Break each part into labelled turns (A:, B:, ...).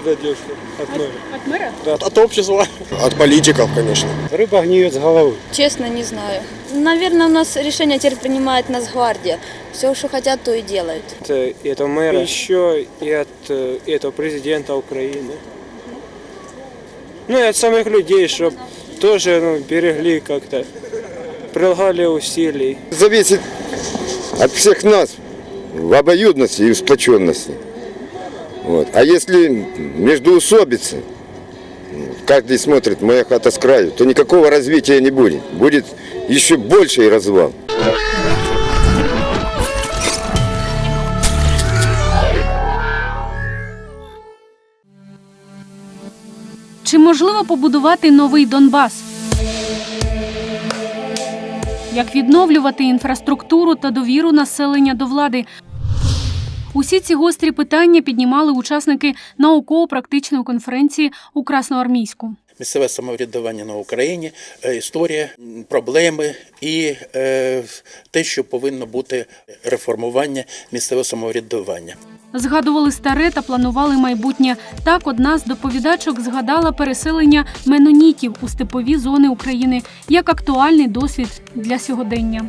A: дадешь от мэра.
B: От мэра?
A: Да, от общества.
C: От политиков, конечно.
A: Рыба гниет с головы.
D: Честно, не знаю. Наверное, у нас решение теперь принимает Нацгвардия. Все, что хотят, то и делают.
A: Это, это мэра. Еще и от э, этого президента Украины. Ну и от самих людей, чтобы тоже ну, берегли как-то, прилагали усилий.
C: Зависит от всех нас в обоюдности и в сплоченности. Вот. А если междуусобицы, каждый смотрит, моя хата с краю, то никакого развития не будет. Будет еще больший развал.
B: Чи можливо побудувати новий Донбас? Як відновлювати інфраструктуру та довіру населення до влади? Усі ці гострі питання піднімали учасники науково-практичної конференції у Красноармійську.
E: місцеве самоврядування на Україні, е, історія, проблеми і е, те, що повинно бути реформування місцевого самоврядування.
B: Згадували старе та планували майбутнє. Так, одна з доповідачок згадала переселення менонітів у степові зони України як актуальний досвід для сьогодення.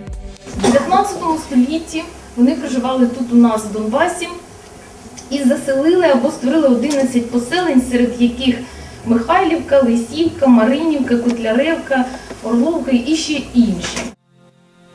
F: В 19 столітті вони проживали тут у нас в Донбасі і заселили або створили 11 поселень, серед яких Михайлівка, Лисівка, Маринівка, Котляревка, Орловка і ще інші.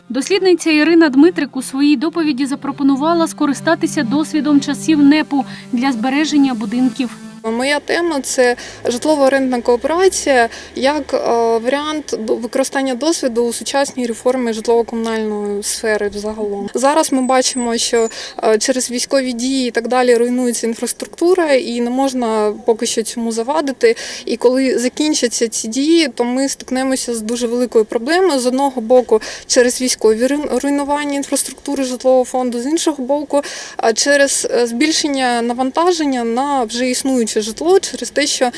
B: Дослідниця Ірина Дмитрик у своїй доповіді запропонувала скористатися досвідом часів НЕПу для збереження будинків.
G: Моя тема це житлово-орендна кооперація як е, варіант використання досвіду у сучасній реформі житлово-комунальної сфери взагалом. Зараз ми бачимо, що е, через військові дії і так далі руйнується інфраструктура, і не можна поки що цьому завадити. І коли закінчаться ці дії, то ми стикнемося з дуже великою проблемою з одного боку через військові руйнування інфраструктури житлового фонду, з іншого боку, через е, збільшення навантаження на вже існуюче житло через те, що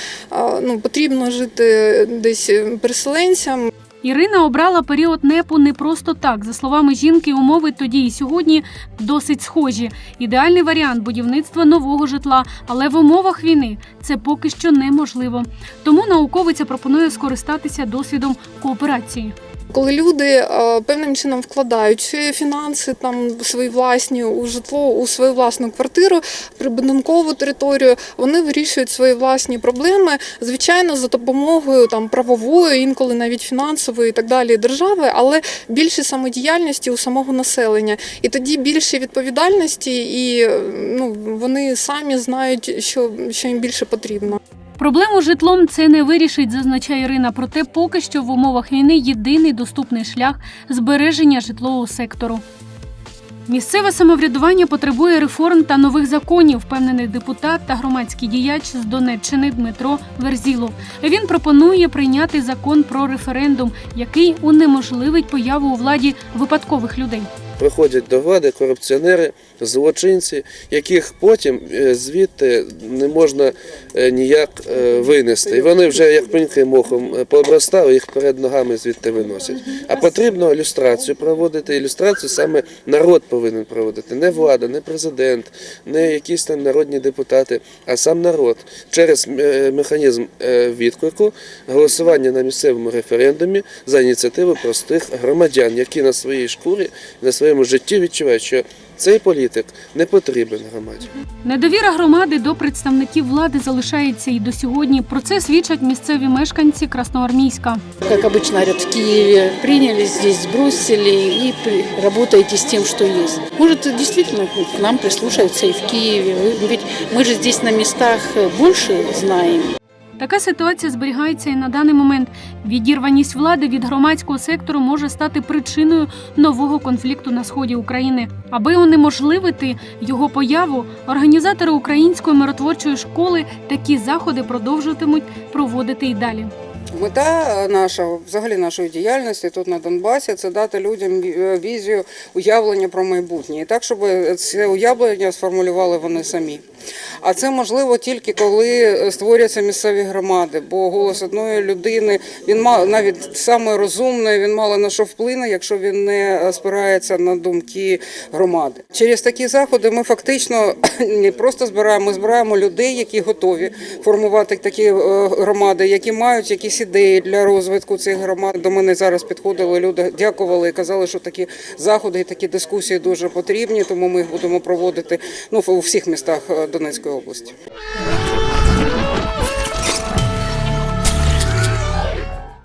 G: ну, потрібно жити десь переселенцям,
B: Ірина обрала період НЕПу не просто так. За словами жінки, умови тоді і сьогодні досить схожі. Ідеальний варіант будівництва нового житла, але в умовах війни це поки що неможливо. Тому науковиця пропонує скористатися досвідом кооперації.
G: Коли люди е, певним чином вкладають фінанси, там свої власні у житло, у свою власну квартиру, прибудинкову територію, вони вирішують свої власні проблеми, звичайно, за допомогою там правової, інколи навіть фінансової і так далі держави, але більше самодіяльності у самого населення. І тоді більше відповідальності, і ну вони самі знають, що, що їм більше потрібно.
B: Проблему з житлом це не вирішить, зазначає Ірина. Проте поки що в умовах війни єдиний доступний шлях збереження житлового сектору. Місцеве самоврядування потребує реформ та нових законів, впевнений депутат та громадський діяч з Донеччини Дмитро Верзілов. Він пропонує прийняти закон про референдум, який унеможливить появу у владі випадкових людей.
H: Приходять до влади корупціонери, злочинці, яких потім е, звідти не можна е, ніяк е, винести. І вони вже як пеньки мохом пообростали, їх перед ногами звідти виносять. А потрібно ілюстрацію проводити. Ілюстрацію саме народ повинен проводити, не влада, не президент, не якісь там народні депутати, а сам народ через механізм відклику голосування на місцевому референдумі за ініціативу простих громадян, які на своїй шкурі, на своєму житті відчувають, що цей політик не потрібен громаді.
B: Недовіра громади до представників влади залишається і до сьогодні. Про це свідчать місцеві мешканці Красноармійська.
I: Как обычно говорят, в Киеве приняли, здесь сбросили и при- работаете с тем, что есть. Может, действительно к нам прислушаются и в. Ведь мы же здесь на местах больше знаем.
B: Така ситуація зберігається і на даний момент. Відірваність влади від громадського сектору може стати причиною нового конфлікту на сході України. Аби унеможливити його появу, організатори української миротворчої школи такі заходи продовжуватимуть проводити і далі.
J: Мета наша, взагалі нашої діяльності тут на Донбасі, це дати людям е, візію, уявлення про майбутнє. І так, щоб це уявлення сформулювали вони самі. А це можливо тільки коли створюються місцеві громади, бо голос одної людини він мав навіть саме розумний, він мало на що вплине, якщо він не спирається на думки громади. Через такі заходи ми фактично не просто збираємо, ми збираємо людей, які готові формувати такі е, громади, які мають якісь ідеї для розвитку цих громад. До мене зараз підходили люди, дякували і казали, що такі заходи і такі дискусії дуже потрібні, тому ми їх будемо проводити ну у всіх містах е, Донецької області.